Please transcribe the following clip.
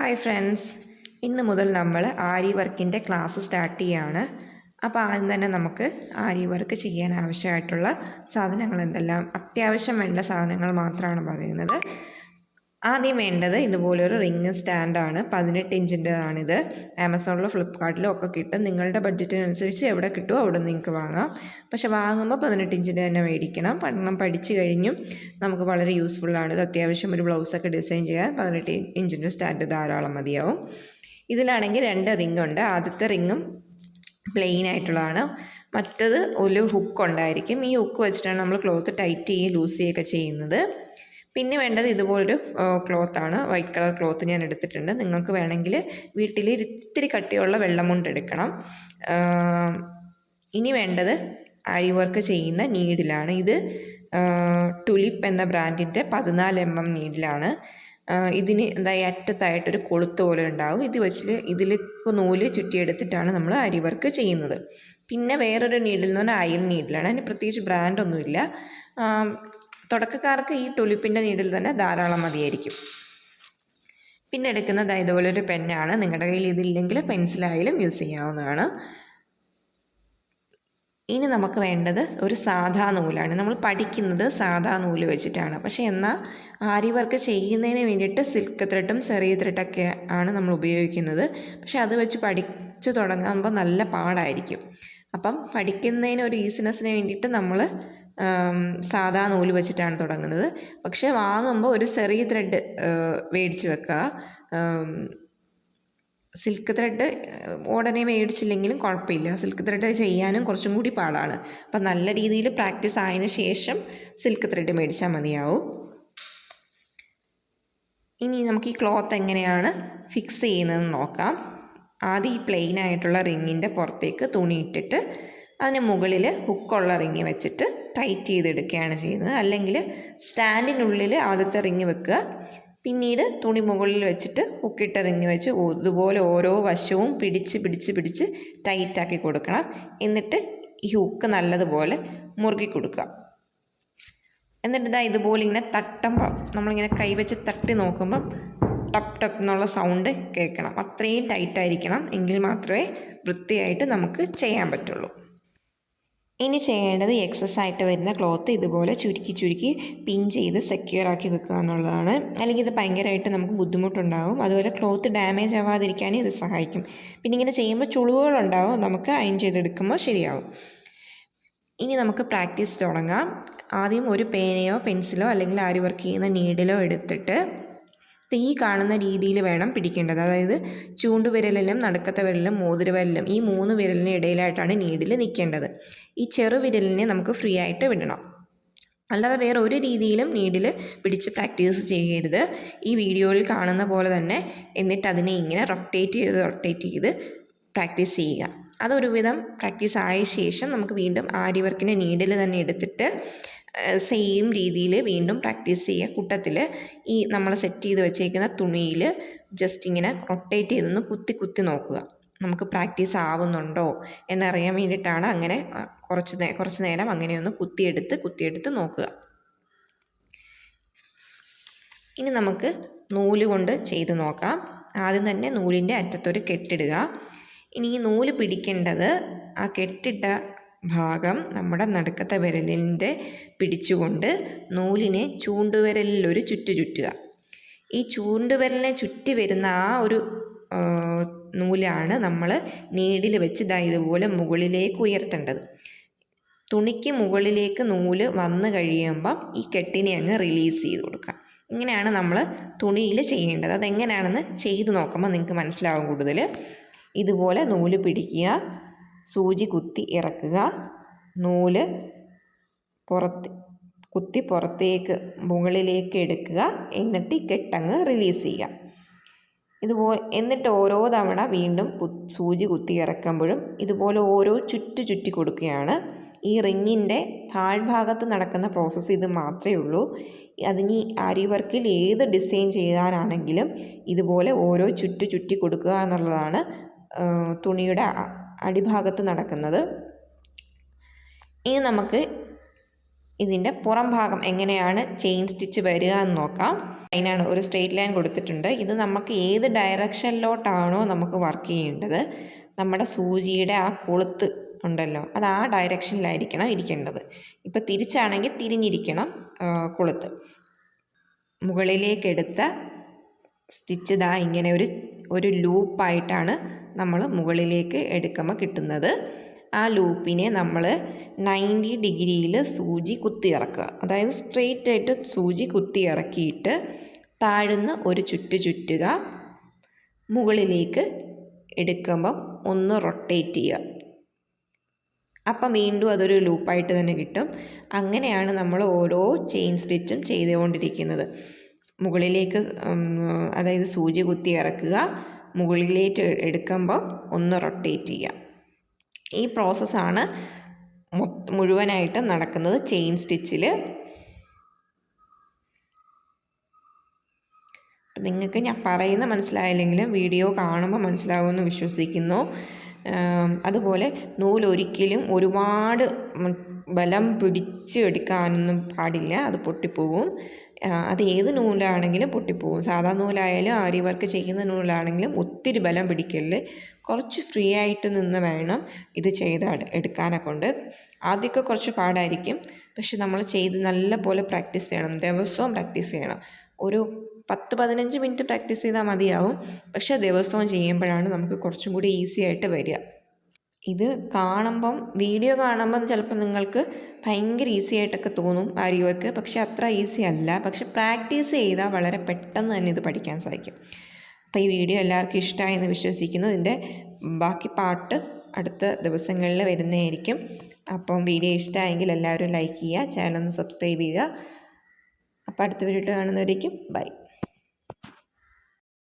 Hi friends ഇന്ന് മുതൽ നമ്മൾ ആരി വർക്കിന്റെ ക്ലാസ് സ്റ്റാർട്ട് ചെയ്യാണ്. അപ്പോൾ ആദ്യം തന്നെ നമുക്ക് ആരി വർക്ക് ചെയ്യാൻ ആവശ്യമായിട്ടുള്ള സാധനങ്ങൾ എന്തെല്ലാം? അത്യാവശ്യം വേണ്ട സാധനങ്ങൾ മാത്രമാണ് പറയുന്നത്. ആദ്യം വേണ്ടത് ഇതുപോലൊരു റിങ് സ്റ്റാൻഡാണ് പതിനെട്ട് ഇഞ്ചിന്റെതാണിത്. ആമസോണിലോ ഫ്ലിപ്പ്കാർട്ടിലോ ഒക്കെ കിട്ടും. നിങ്ങളുടെ ബഡ്ജറ്റിനനുസരിച്ച് എവിടെ കിട്ടുമോ അവിടെ നിങ്ങൾക്ക് വാങ്ങാം. പക്ഷെ വാങ്ങുമ്പോൾ പതിനെട്ട് ഇഞ്ചിന്റെ തന്നെ മേടിക്കണം. പഠനം പഠിച്ചു കഴിഞ്ഞും നമുക്ക് വളരെ യൂസ്ഫുള്ളാണ് ഇത് അത്യാവശ്യം ഒരു ബ്ലൗസൊക്കെ ഡിസൈൻ ചെയ്യാൻ പതിനെട്ട് ഇഞ്ചിന്റെ സ്റ്റാൻഡ് ധാരാളം മതിയാവും. ഇതിലാണെങ്കിൽ രണ്ട് റിംഗ് ഉണ്ട്. ആദ്യത്തെ റിങ്ങും പ്ലെയിൻ ആയിട്ടുള്ളതാണ്. മറ്റത് ഒരു ഹുക്ക് ഉണ്ടായിരിക്കും. ഈ ഹുക്ക് വെച്ചിട്ടാണ് നമ്മൾ ക്ലോത്ത് ടൈറ്റ് ചെയ്യുകയും ലൂസ് ചെയ്യുകയൊക്കെ ചെയ്യുന്നത്. പിന്നെ വേണ്ടത് ഇതുപോലൊരു ക്ലോത്താണ്. വൈറ്റ് കളർ ക്ലോത്ത് ഞാൻ എടുത്തിട്ടുണ്ട്. നിങ്ങൾക്ക് വേണമെങ്കിൽ വീട്ടിൽ ഇത്തിരി കട്ടിയുള്ള വെള്ളമുണ്ട് എടുക്കണം. ഇനി വേണ്ടത് അരി വർക്ക് ചെയ്യുന്ന നീഡിലാണ്. ഇത് ടുലിപ്പ് എന്ന ബ്രാൻഡിന്റെ പതിനാല് എം എം നീഡിലാണ്. ഇതിന് എന്താ അറ്റത്തായിട്ടൊരു കൊളുത്ത് പോലെ ഉണ്ടാവും. ഇത് വെച്ച് ഇതിൽ നൂൽ ചുറ്റിയെടുത്തിട്ടാണ് നമ്മൾ അരി വർക്ക് ചെയ്യുന്നത്. പിന്നെ വേറൊരു നീഡിൽ എന്ന് പറഞ്ഞാൽ അയൽ നീഡിലാണ്. അതിന് പ്രത്യേകിച്ച് ബ്രാൻഡൊന്നുമില്ല. തുടക്കക്കാർക്ക് ഈ ടുലിപ്പിന്റെ നീഡിൽ തന്നെ ധാരാളം മതിയായിരിക്കും. പിന്നെ എടുക്കുന്നത് ഇതുപോലെ ഒരു പെന്നാണ്. നിങ്ങളുടെ കയ്യിൽ ഇതില്ലെങ്കിൽ പെൻസിലായാലും യൂസ് ചെയ്യാവുന്നതാണ്. ഇനി നമുക്ക് വേണ്ടത് ഒരു സാധാ നൂലാണ്. നമ്മൾ പഠിക്കുന്നത് സാധാ നൂൽ വെച്ചിട്ടാണ്. പക്ഷേ എന്നാൽ ആരി വർക്ക് ചെയ്യുന്നതിന് വേണ്ടിയിട്ട് സിൽക്ക് ത്രെഡും സെറിയ ത്രെഡൊക്കെ ആണ് നമ്മൾ ഉപയോഗിക്കുന്നത്. പക്ഷേ അത് വെച്ച് പഠിച്ച് തുടങ്ങുമ്പോൾ നല്ല പാടായിരിക്കും. അപ്പം പഠിക്കുന്നതിന് ഒരു ഈസിനെസ്സിന് വേണ്ടിയിട്ട് നമ്മൾ സാധാ നൂൽ വെച്ചിട്ടാണ് തുടങ്ങുന്നത്. പക്ഷെ വാങ്ങുമ്പോൾ ഒരു ചെറിയ ത്രെഡ് മേടിച്ച് വെക്കുക. സിൽക്ക് ത്രെഡ് ഉടനെ മേടിച്ചില്ലെങ്കിലും കുഴപ്പമില്ല. സിൽക്ക് ത്രെഡ് ചെയ്യാനും കുറച്ചും കൂടി പാടാണ്. അപ്പം നല്ല രീതിയിൽ പ്രാക്ടീസ് ആയതിനു ശേഷം സിൽക്ക് ത്രെഡ് മേടിച്ചാൽ മതിയാവും. ഇനി നമുക്ക് ഈ ക്ലോത്ത് എങ്ങനെയാണ് ഫിക്സ് ചെയ്യുന്നതെന്ന് നോക്കാം. ആദ്യം ഈ പ്ലെയിൻ ആയിട്ടുള്ള റിങ്ങിന്റെ പുറത്തേക്ക് തുണി ഇട്ടിട്ട് അതിന് മുകളിൽ ഹുക്കുള്ള റിങ് വെച്ചിട്ട് ടൈറ്റ് ചെയ്തെടുക്കുകയാണ് ചെയ്യുന്നത്. അല്ലെങ്കിൽ സ്റ്റാൻഡിനുള്ളിൽ ആദ്യത്തെ റിങ് വെക്കുക. പിന്നീട് തുണി മുകളിൽ വെച്ചിട്ട് ഹുക്കിട്ട റിങ് വെച്ച് ഇതുപോലെ ഓരോ വശവും പിടിച്ച് പിടിച്ച് പിടിച്ച് ടൈറ്റാക്കി കൊടുക്കണം. എന്നിട്ട് ഈ ഹുക്ക് നല്ലതുപോലെ മുറുകി കൊടുക്കുക. എന്നിട്ട് ഇതാ ഇതുപോലെ ഇങ്ങനെ തട്ടുമ്പോൾ നമ്മളിങ്ങനെ കൈവച്ച് തട്ടി നോക്കുമ്പം ടപ്പ് ടപ്പ് എന്നുള്ള സൗണ്ട് കേൾക്കണം. അത്രയും ടൈറ്റായിരിക്കണം എങ്കിൽ മാത്രമേ വൃത്തിയായിട്ട് നമുക്ക് ചെയ്യാൻ പറ്റുള്ളൂ. ഇനി ചെയ്യേണ്ടത് എക്സസ് ആയിട്ട് വരുന്ന ക്ലോത്ത് ഇതുപോലെ ചുരുക്കി ചുരുക്കി പിൻ ചെയ്ത് സെക്യൂർ ആക്കി വെക്കുക എന്നുള്ളതാണ്. അല്ലെങ്കിൽ ഇത് ഭയങ്കരമായിട്ട് നമുക്ക് ബുദ്ധിമുട്ടുണ്ടാകും അതുപോലെ ക്ലോത്ത് ഡാമേജ് ആവാതിരിക്കാനും ഇത് സഹായിക്കും. പിന്നെ ഇങ്ങനെ ചെയ്യുമ്പോൾ ചുളിവുകളുണ്ടാവും. നമുക്ക് അയൺ ചെയ്തെടുക്കുമ്പോൾ ശരിയാവും. ഇനി നമുക്ക് പ്രാക്ടീസ് തുടങ്ങാം. ആദ്യം ഒരു പേനയോ പെൻസിലോ അല്ലെങ്കിൽ ആരി വർക്ക് ചെയ്യുന്ന നീഡിലോ എടുത്തിട്ട് തീ കാണുന്ന രീതിയിൽ വേണം പിടിക്കേണ്ടത്. അതായത് ചൂണ്ടുവിരലിലും നടുക്കത്തെ വിരലിലും മോതിരവിരലിലും ഈ മൂന്ന് വിരലിന് ഇടയിലായിട്ടാണ് നീഡിൽ നിൽക്കേണ്ടത്. ഈ ചെറുവിരലിനെ നമുക്ക് ഫ്രീ ആയിട്ട് വിടണം. അല്ലാതെ വേറെ ഒരു രീതിയിലും നീഡിൽ പിടിച്ച് പ്രാക്ടീസ് ചെയ്യരുത്. ഈ വീഡിയോയിൽ കാണുന്ന പോലെ തന്നെ എന്നിട്ട് അതിനെ ഇങ്ങനെ റൊട്ടേറ്റ് ചെയ്ത് റൊട്ടേറ്റ് ചെയ്ത് പ്രാക്ടീസ് ചെയ്യുക. അതൊരുവിധം പ്രാക്ടീസ് ആയ ശേഷം നമുക്ക് വീണ്ടും ആരി വർക്കിന്റെ നീഡിൽ തന്നെ എടുത്തിട്ട് സെയിം രീതിയിൽ വീണ്ടും പ്രാക്ടീസ് ചെയ്യുക. കൂട്ടത്തിൽ ഈ നമ്മൾ സെറ്റ് ചെയ്ത് വെച്ചേക്കുന്ന തുണിയിൽ ജസ്റ്റ് ഇങ്ങനെ റൊട്ടേറ്റ് ചെയ്തൊന്ന് കുത്തി കുത്തി നോക്കുക. നമുക്ക് പ്രാക്ടീസ് ആവുന്നുണ്ടോ എന്നറിയാൻ വേണ്ടിയിട്ടാണ് അങ്ങനെ കുറച്ച് നേ കുറച്ച് നേരം അങ്ങനെയൊന്ന് കുത്തിയെടുത്ത് കുത്തിയെടുത്ത് നോക്കുക. ഇനി നമുക്ക് നൂൽ കൊണ്ട് ചെയ്ത് നോക്കാം. ആദ്യം തന്നെ നൂലിന്റെ അറ്റത്തൊരു കെട്ടിടുക. ഇനി ഈ നൂൽ പിടിക്കേണ്ടത് ആ കെട്ടിട്ട ഭാഗം നമ്മുടെ നടുക്കത്തെ വിരലിന്റെ പിടിച്ചുകൊണ്ട് നൂലിനെ ചൂണ്ടുവിരലിലൊരു ചുറ്റു ചുറ്റുക. ഈ ചൂണ്ടുവിരലിനെ ചുറ്റി വരുന്ന ആ ഒരു നൂലാണ് നമ്മൾ നീഡിൽ വെച്ച് ദാ ഇതുപോലെ മുകളിലേക്ക് ഉയർത്തേണ്ടത്. തുണിക്ക് മുകളിലേക്ക് നൂൽ വന്നു കഴിയുമ്പം ഈ കെട്ടിനെ അങ്ങ് റിലീസ് ചെയ്ത് കൊടുക്കുക. ഇങ്ങനെയാണ് നമ്മൾ തുണിയിൽ ചെയ്യേണ്ടത്. അതെങ്ങനെയാണെന്ന് ചെയ്ത് നോക്കുമ്പോൾ നിങ്ങൾക്ക് മനസ്സിലാവും കൂടുതൽ. ഇതുപോലെ നൂൽ പിടിക്കുക. സൂചി കുത്തി ഇറക്കുക. നൂൽ പുറത്ത് കുത്തി പുറത്തേക്ക് മുകളിലേക്ക് എടുക്കുക. എന്നിട്ട് ഈ കെട്ടങ്ങ് റിലീസ് ചെയ്യുക. ഇതുപോലെ എന്നിട്ട് ഓരോ തവണ വീണ്ടും സൂചി കുത്തി ഇറക്കുമ്പോഴും ഇതുപോലെ ഓരോ ചുറ്റു ചുറ്റി കൊടുക്കുകയാണ്. ഈ റിങ്ങിന്റെ താഴ്ഭാഗത്ത് നടക്കുന്ന പ്രോസസ്സ് ഇത് മാത്രമേ ഉള്ളൂ. അതിന് ആരി വർക്കിൽ ഏത് ഡിസൈൻ ചെയ്യാനാണെങ്കിലും ഇതുപോലെ ഓരോ ചുറ്റു ചുറ്റി കൊടുക്കുക എന്നുള്ളതാണ് തുണിയുടെ അടിഭാഗത്ത് നടക്കുന്നത്. ഇനി നമുക്ക് ഇതിന്റെ പുറം ഭാഗം എങ്ങനെയാണ് ചെയിൻ സ്റ്റിച്ച് വരിക എന്ന് നോക്കാം. അതിനാണ് ഒരു സ്ട്രെയിറ്റ് ലൈൻ കൊടുത്തിട്ടുണ്ട്. ഇത് നമുക്ക് ഏത് ഡയറക്ഷനിലോട്ടാണോ നമുക്ക് വർക്ക് ചെയ്യേണ്ടത്. നമ്മുടെ സൂചിയുടെ ആ കൊളുത്ത് ഉണ്ടല്ലോ അത് ആ ഡയറക്ഷനിലായിരിക്കണം ഇരിക്കേണ്ടത്. ഇപ്പോൾ തിരിച്ചാണെങ്കിൽ തിരിഞ്ഞിരിക്കണം കൊളുത്ത്. മുകളിലേക്കെടുത്ത സ്റ്റിച്ച് ദാ ഇങ്ങനെ ഒരു ഒരു ലൂപ്പായിട്ടാണ് നമ്മൾ മുകളിലേക്ക് എടുക്കുമ്പോൾ കിട്ടുന്നത്. ആ ലൂപ്പിനെ നമ്മൾ നയന്റി ഡിഗ്രിയിൽ സൂചി കുത്തി ഇറക്കുക. അതായത് സ്ട്രെയിറ്റ് ആയിട്ട് സൂചി കുത്തി ഇറക്കിയിട്ട് താഴ്ന്ന് ഒരു ചുറ്റ് ചുറ്റുക. മുകളിലേക്ക് എടുക്കുമ്പം ഒന്ന് റൊട്ടേറ്റ് ചെയ്യുക. അപ്പം വീണ്ടും അതൊരു ലൂപ്പായിട്ട് തന്നെ കിട്ടും. അങ്ങനെയാണ് നമ്മൾ ഓരോ ചെയിൻ സ്റ്റിച്ചും ചെയ്തുകൊണ്ടിരിക്കുന്നത്. മുകളിലേക്ക് അതായത് സൂചി കുത്തി ഇറക്കുക. മുകളിലേക്ക് എടുക്കുമ്പോൾ ഒന്ന് റൊട്ടേറ്റ് ചെയ്യുക. ഈ പ്രോസസ്സാണ് മുഴുവനായിട്ട് നടക്കുന്നത് ചെയിൻ സ്റ്റിച്ചിൽ നിങ്ങൾക്ക് ഞാൻ പറയുന്ന മനസ്സിലായില്ലെങ്കിലും വീഡിയോ കാണുമ്പോൾ മനസ്സിലാവുമെന്ന് വിശ്വസിക്കുന്നു. അതുപോലെ നൂലൊരിക്കലും ഒരുപാട് ബലം പിടിച്ചെടുക്കാനൊന്നും പാടില്ല. അത് പൊട്ടിപ്പോവും. അത് ഏത് നൂലാണെങ്കിലും പൊട്ടിപ്പോവും. സാധാ നൂലായാലും ആരി വർക്ക് ചെയ്യുന്ന നൂലാണെങ്കിലും ഒത്തിരി ബലം പിടിക്കൽ കുറച്ച് ഫ്രീ ആയിട്ട് നിന്ന് വേണം ഇത് ചെയ്ത് എടുക്കാനെ കൊണ്ട് ആദ്യമൊക്കെ കുറച്ച് പാടായിരിക്കും. പക്ഷെ നമ്മൾ ചെയ്ത് നല്ല പോലെ പ്രാക്ടീസ് ചെയ്യണം. ദിവസവും പ്രാക്ടീസ് ചെയ്യണം. ഒരു പത്ത് പതിനഞ്ച് മിനിറ്റ് പ്രാക്ടീസ് ചെയ്താൽ മതിയാവും. പക്ഷേ ദിവസവും ചെയ്യുമ്പോഴാണ് നമുക്ക് കുറച്ചും കൂടി ഈസി ആയിട്ട് വരിക. ഇത് കാണുമ്പം വീഡിയോ കാണുമ്പം ചിലപ്പോൾ നിങ്ങൾക്ക് ഭയങ്കര ഈസി ആയിട്ടൊക്കെ തോന്നും ആര്യോയ്ക്ക്. പക്ഷെ അത്ര ഈസി അല്ല. പക്ഷെ പ്രാക്ടീസ് ചെയ്താൽ വളരെ പെട്ടെന്ന് തന്നെ ഇത് പഠിക്കാൻ സാധിക്കും. അപ്പോൾ ഈ വീഡിയോ എല്ലാവർക്കും ഇഷ്ടമായെന്ന് വിശ്വസിക്കുന്നു. ഇതിന്റെ ബാക്കി പാട്ട് അടുത്ത ദിവസങ്ങളിൽ വരുന്നതായിരിക്കും. അപ്പം വീഡിയോ ഇഷ്ടമായെങ്കിൽ എല്ലാവരും ലൈക്ക് ചെയ്യുക ചാനൽ ഒന്ന് സബ്സ്ക്രൈബ് ചെയ്യുക. അപ്പോൾ അടുത്ത വീഡിയോ കാണുന്നവരേക്കും ബൈ